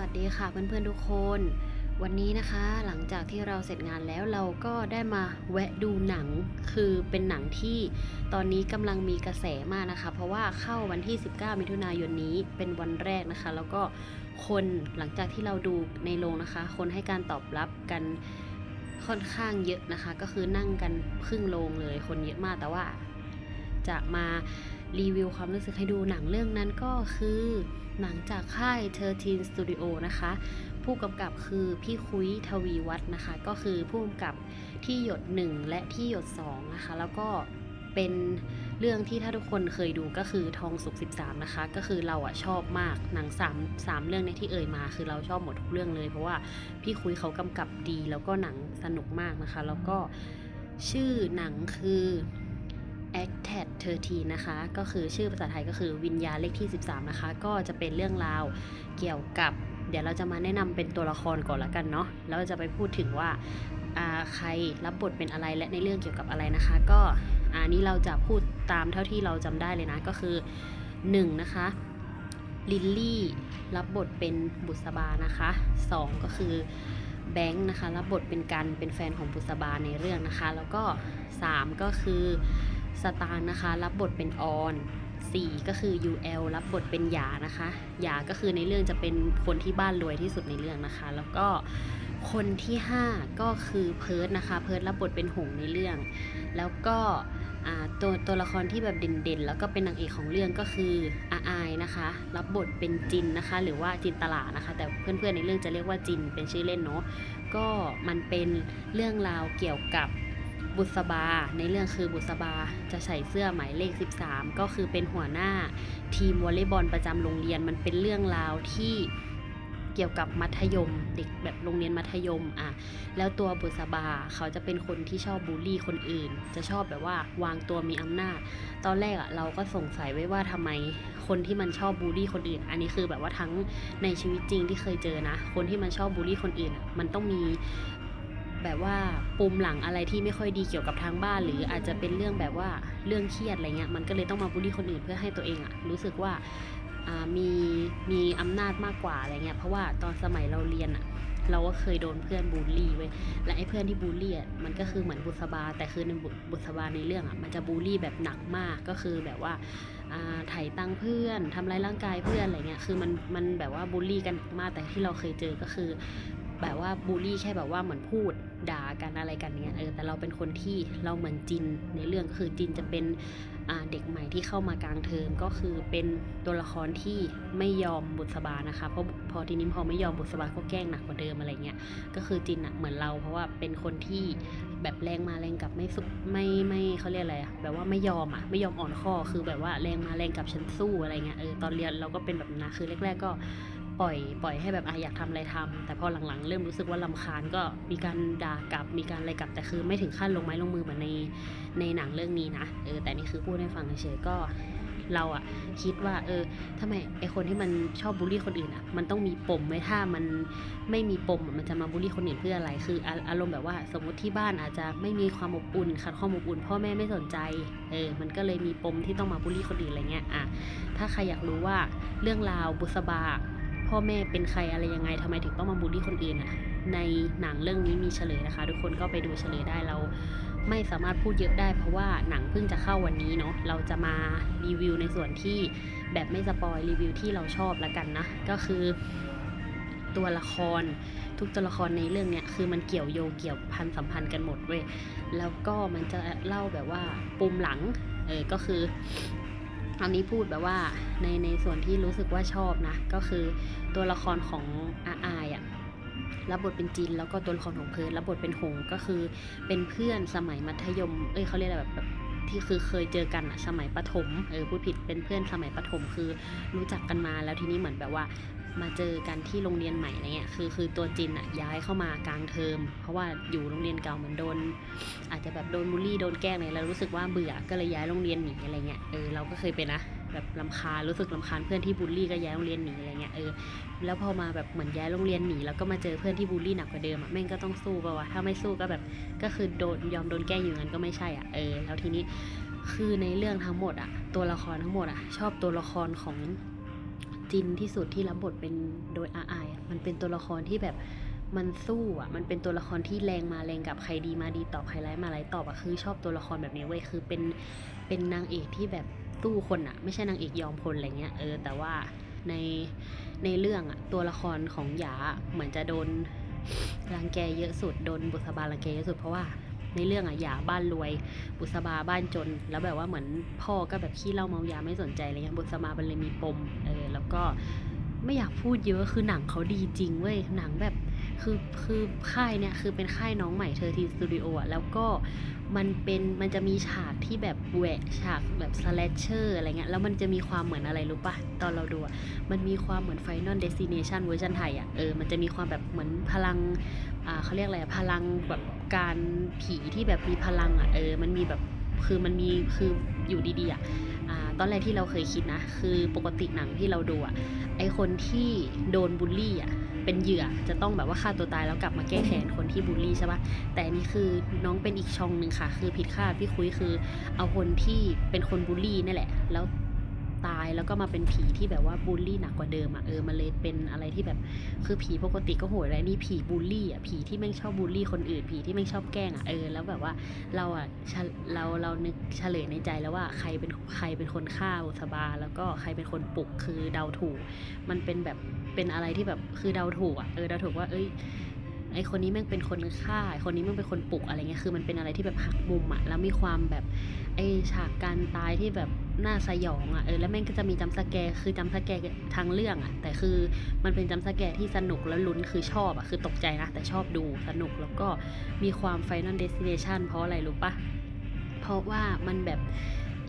วัสดีค่ะเพื่อนๆทุกคน วันนี้นะคะหลังจากที่เราเสร็จงานแล้วเราก็ได้มาแวะดูหนังคือเป็นหนังที่ตอนนี้กำลังมีกระแสมากนะคะ เพราะว่าเข้าวันที่ 19 มิถุนายนนี้เป็นวันแรกนะคะ แล้วก็คนหลังจากที่เราดูในโรงนะคะ คนให้การตอบรับกันค่อนข้างเยอะนะคะ ก็คือนั่งกันครึ่งโรงเลยคนเยอะมากแต่ว่าจะมา รีวิวความรู้สึกให้ดูหนังเรื่องนั้นก็คือหนังจากค่าย13 Studio นะคะ ผู้กำกับคือพี่คุยทวีวัฒน์นะคะ ก็คือผู้กำกับที่หยด 1 และที่หยด2นะคะ แล้วก็เป็นเรื่องที่ถ้าทุกคนเคยดูก็คือทองสุก 13 นะคะ ก็คือเราอะชอบมากหนัง3 3เรื่องเนี้ที่เอ่ยมา คือเราชอบหมดทุกเรื่องเลย เพราะว่าพี่คุยเขากำกับดี แล้วก็หนังสนุกมากนะคะ แล้วก็ชื่อหนังคือ a c t a d 13นะคะ ก็คือชื่อภาษาไทยก็คือวิญญาณเลขที่ 13 นะคะ ก็จะเป็นเรื่องราวเกี่ยวกับ เดี๋ยวเราจะมาแนะนำเป็นตัวละครก่อนละกันเนาะแล้วจะไปพูดถึงว่าอ่าใครรับบทเป็นอะไรและในเรื่องเกี่ยวกับอะไรนะคะ ก็อันนี้เราจะพูดตามเท่าที่เราจำได้เลยนะก็คือ 1 นะคะลิลลี่รับบทเป็นบุษบานะคะ 2 ก็คือแบงค์นะคะรับบทเป็นกันเป็นแฟนของบุษบาในเรื่องนะคะ แล้วก็ 3 ก็คือ สตางค์นะคะ รับบทเป็นออน4ก็คือ UL รับบทเป็นหยานะคะหยาก็คือในเรื่องจะเป็นคนที่บ้านรวยที่สุดในเรื่องนะคะ แล้วก็คนที่ 5 ก็คือเพิร์ดนะคะเพิร์ดรับบทเป็นหงในเรื่อง แล้วก็ตัวตัวละครที่แบบเด่นๆ แล้วก็เป็นนางเอกของเรื่องก็คืออาไอนะคะ รับบทเป็นจินนะคะ หรือว่าจินตลานะคะ แต่เพื่อนๆในเรื่องจะเรียกว่าจินเป็นชื่อเล่นเนาะก็มันเป็นเรื่องราวเกี่ยวกับ บุษบา ในเรื่องคือบุษบาจะใส่เสื้อหมายเลข 13 ก็คือเป็นหัวหน้าทีมวอลเลย์บอลประจำโรงเรียนมันเป็นเรื่องราวที่เกี่ยวกับมัธยม เด็กแบบโรงเรียนมัธยมอะแล้วตัวบุษบาเขาจะเป็นคนที่ชอบบูลลี่คนอื่น จะชอบแบบว่าวางตัวมีอำนาจ ตอนแรกอะเราก็สงสัยไว้ว่าทำไมคนที่มันชอบบูลลี่คนอื่น อันนี้คือแบบว่าทั้งในชีวิตจริงที่เคยเจอนะ คนที่มันชอบบูลลี่คนอื่นอะมันต้องมี แบบว่าปุ่มหลังอะไรที่ไม่ค่อยดีเกี่ยวกับทางบ้าน หรืออาจจะเป็นเรื่องแบบว่าเรื่องเครียดอะไรเงี้ยมันก็เลยต้องมาบูลลี่คนอื่นเพื่อให้ตัวเองอะรู้สึกว่าามีมีอำนาจมากกว่าอะไรเงี้ยเพราะว่าตอนสมัยเราเรียนอะเราก็เคยโดนเพื่อนบูลลี่เว้ย และไอ้เพื่อนที่บูลลี่อะมันก็คือเหมือนบุษบา แต่คือในบุษบาในเรื่องอะมันจะบูลลี่แบบหนักมาก ก็คือแบบว่าอ่าไถ่ตังเพื่อนทำร้ายร่างกายเพื่อนอะไรเงี้ย คือมันมันแบบว่าบูลลี่กันหนักมาก แต่ที่เราเคยเจอก็คือ แบบว่าบูลลี่แค่แบบว่าเหมือนพูดด่ากันอะไรกันเนี้ยเออแต่เราเป็นคนที่เราเหมือนจินในเรื่องก็คือจินจะเป็นเด็กใหม่ที่เข้ามากลางเทอมก็คือเป็นตัวละครที่ไม่ยอมบุษบานะคะเพราะพอทีนี้พอไม่ยอมบุษบาก็แกล้งหนักกว่าเดิมอะไรเงี้ยก็คือจินอะเหมือนเรา เพราะว่าเป็นคนที่แบบแรงมาแรงกลับไม่สุไม่ไม่เขาเรียกอะไรอะแบบว่าไม่ยอมอะไม่ยอมอ่อนข้อคือแบบว่าแรงมาแรงกลับฉันสู้อะไรเงี้ยเออตอนเรียนเราก็เป็นแบบนั้นนะคือแรก ๆก็ ปล่อยปล่อยให้แบบอะอยากทำอะไรทำแต่พอหลังๆ เริ่มรู้สึกว่าลำคาญก็มีการด่ากลับมีการอะไรกลับแต่คือไม่ถึงขั้นลงไม้ลงมือเหมือนในในหนังเรื่องนี้นะเออแต่นี่คือพูดให้ฟังเฉยๆก็เราอะคิดว่า เออทำไมไอคนที่มันชอบบูลลี่คนอื่นอะมันต้องมีปมไว้ถ้ามันไม่มีปมมันจะมาบูลลี่คนอื่นเพื่ออะไร คืออาอารมณ์แบบว่าสมมติที่บ้านอาจจะไม่มีความอบอุ่นขาดความอบอุ่น พ่อแม่ไม่สนใจเออมันก็เลยมีปมที่ต้องมาบูลลี่คนอื่นอะไรเงี้ยอะถ้าใครอยากรู้ว่าเรื่องราวบุษบา พ่อแม่เป็นใครอะไรยังไงทำไมถึงต้องมาบูลลี่คนอื่นอะในหนังเรื่องนี้มีเฉลยนะคะ ทุกคนก็ไปดูเฉลยได้เราไม่สามารถพูดเยอะได้เพราะว่าหนังเพิ่งจะเข้าวันนี้เนาะเราจะมารีวิวในส่วนที่แบบไม่สปอยรีวิวที่เราชอบล้วกันนะ ก็คือตัวละครทุกตัวละครในเรื่องเนี้ยคือมันเกี่ยวโยงเกี่ยวพันสัมพันธ์กันหมดเว้ยแล้วก็มันจะเล่าแบบว่าปุ่มหลังเออก็คือ อันนี้พูดแบบว่าในในส่วนที่รู้สึกว่าชอบนะ ก็คือตัวละครของอาอายอะรับบทเป็นจินแล้วก็ตัวละครของเพิร์ดรับบทเป็นหงก็คือเป็นเพื่อนสมัยมัธยม เอ้ยเขาเรียกอะไรแบบแบบ ที่คือเคยเจอกันอะสมัยประถมเออพูดผิดเป็นเพื่อนสมัยประถมคือรู้จักกันมาแล้วทีนี้เหมือนแบบว่ามาเจอกันที่โรงเรียนใหม่อะไรเงี้ย คือคือตัวจินอะย้ายเข้ามากลางเทอม เพราะว่าอยู่โรงเรียนเก่าเหมือนโดน อาจจะแบบโดนบูลลี่โดนแกล้งอะไรแล้วรู้สึกว่าเบื่อก็เลยย้ายโรงเรียนหนีอะไรเงี้ย เออเราก็เคยเป็นนะ แบบลำคาญรู้สึกลำคาญเพื่อนที่บูลลี่ก็ย้ายโรงเรียนหนีอะไรเงี้ยเออแล้วพอมาแบบเหมือนย้ายโรงเรียนหนีแล้วก็มาเจอเพื่อนที่บูลลี่หนักกว่าเดิมอะแม่งก็ต้องสู้ปะวะถ้าไม่สู้ก็แบบก็คือโดนยอมโดนแกล้งอยู่งั้นก็ไม่ใช่อะเออแล้วทีนี้คือในเรื่องทั้งหมดอะตัวละครทั้งหมดอะชอบตัวละครของจินที่สุดที่รับบทเป็นโดยอาอายอมันเป็นตัวละครที่แบบมันสู้อะ มันเป็นตัวละครที่แรงมาแรงกับใครดีมาดีตอบใครร้ายมาร้ายตอบอะคือชอบตัวละครแบบนี้เว้ยคือเป็นเป็นนางเอกที่แบบ สู้คนอะไม่ใช่นางเอกยอมคนอะไรเงี้ยเออแต่ว่าในในเรื่องอะตัวละครของหยาเหมือนจะโดนรังแกเยอะสุดโดนบุษบารังแกเยอะสุดเพราะว่าในเรื่องอะหยาบ้านรวย บุษบาบ้านจน แล้วแบบว่าเหมือนพ่อก็แบบขี้เล้าเมายาไม่สนใจอะไรเงี้ยบุษบามันเลยมีปมเออแล้วก็ไม่อยากพูดเยอะคือหนังเขาดีจริงเว้ยหนังแบบ คือคือค่ายเนี่ยคือเป็นค่ายน้องใหม่เธอทีสตูดิโออะแล้วก็มันเป็นมันจะมีฉากที่แบบแหวกฉากแบบสแลชเชอร์อะไรเงี้ยแล้วมันจะมีความเหมือนอะไรรู้ปะตอนเราดูอะมันมีความเหมือน Final Destination เวอร์ชันไทยอะเออมันจะมีความแบบเหมือนพลังอ่าเขาเรียกอะไรพลังแบบการผีที่แบบมีพลังอะเออมันมีแบบคือมันมีคืออยู่ดีๆอะอ่าตอนแรกที่เราเคยคิดนะ คือปกติหนังที่เราดูอะ ไอคนที่โดนบูลลี่อะเป็นเหยื่อจะต้องแบบว่าฆ่าตัวตายแล้วกลับมาแก้แค้นคนที่บูลลี่ใช่ปะแต่อันนี้คือน้องเป็นอีกช่องหนึ่งค่ะ คือผิดคาดพี่คุยคือเอาคนที่เป็นคนบูลลี่นี่แหละ แล้ว ตายแล้วก็มาเป็นผีที่แบบว่าบูลลี่หนักกว่าเดิมอะเออมันเลยเป็นอะไรที่แบบคือผีปกติก็โหดแล้วนี่ผีบูลลี่อะผีที่แม่งชอบบูลลี่คนอื่น ผีที่แม่งชอบแกล้งอะเออแล้วแบบว่าเราอะเฉลเราเรานึกเฉลยในใจแล้วว่าใครเป็นใครเป็นคนฆ่าอุสบา แล้วก็ใครเป็นคนปลุกคือเดาถูก มันเป็นแบบเป็นอะไรที่แบบคือเดาถูกอะเออเดาถูกว่าเอ้ยไอคนนี้แม่งเป็นคนฆ่าไอคนนี้แม่งเป็นคนปลุกอะไรเงี้ยคือมันเป็นอะไรที่แบบหักมุมอะแล้วมีความแบบ ไอฉากการตายที่แบบน่าสยองอะเออแล้วแม่งก็จะมีจัมป์สแกร์คือจัมป์สแกร์ทางเรื่องอะ แต่คือมันเป็นจัมป์สแกร์ที่สนุกแล้วลุ้นคือชอบอะคือตกใจนะ แต่ชอบดูสนุกแล้วก็มีความ Final Destination เพราะอะไรรู้ปะเพราะว่ามันแบบ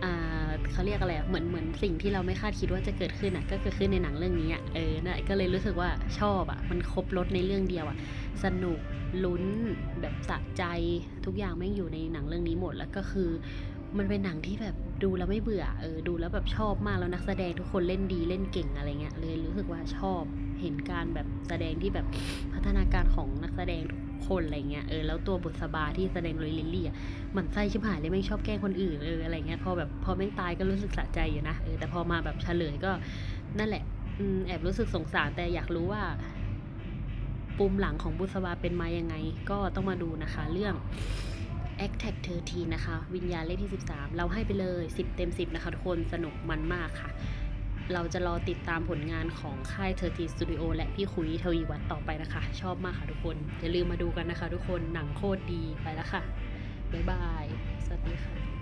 อ่าเขาเรียกอะไรเหมือนเหมือนสิ่งที่เราไม่คาดคิดว่าจะเกิดขึ้นอะก็เกิดขึ้นในหนังเรื่องนี้อะเออนะก็เลยรู้สึกว่าชอบอะมันครบรถในเรื่องเดียวอะสนุกลุ้นแบบสะใจทุกอย่างแม่งอยู่ในหนังเรื่องนี้หมดแล้วก็คือ มันเป็นหนังที่แบบดูแล้วไม่เบื่อ เออ ดูแล้วแบบชอบมากแล้วนักแสดงทุกคนเล่นดีเล่นเก่งอะไรเงี้ย เลยรู้สึกว่าชอบ เห็นการแบบแสดงที่แบบพัฒนาการของนักแสดงทุกคนอะไรเงี้ย เออ แล้วตัวบุษบาที่แสดงโดยลิลลี่อะหมันไส้ชิบหายเลยไม่ชอบแกล้งคนอื่น เออ อะไรเงี้ย พอแบบพอแม่งตายก็รู้สึกสะใจอยู่นะ เออ แต่พอมาแบบเฉลยก็นั่นแหละ อืม แอบรู้สึกสงสารแต่อยากรู้ว่าปุ่มหลังของบุษบาเป็นมายังไง ก็ต้องมาดูนะคะ เรื่อง a c t a c 13นะคะ วิญญาณเลขที่ 13 เราให้ไปเลย 10 เต็ม 10 นะคะทุกคนสนุกมันมากค่ะ เราจะรอติดตามผลงานของค่าย13 Studio และพี่คุยทวีวัฒน์ต่อไปนะคะ ชอบมากค่ะทุกคน อย่าลืมมาดูกันนะคะทุกคนหนังโคตรดีไปแล้วค่ะ บ๊ายบาย สวัสดีค่ะ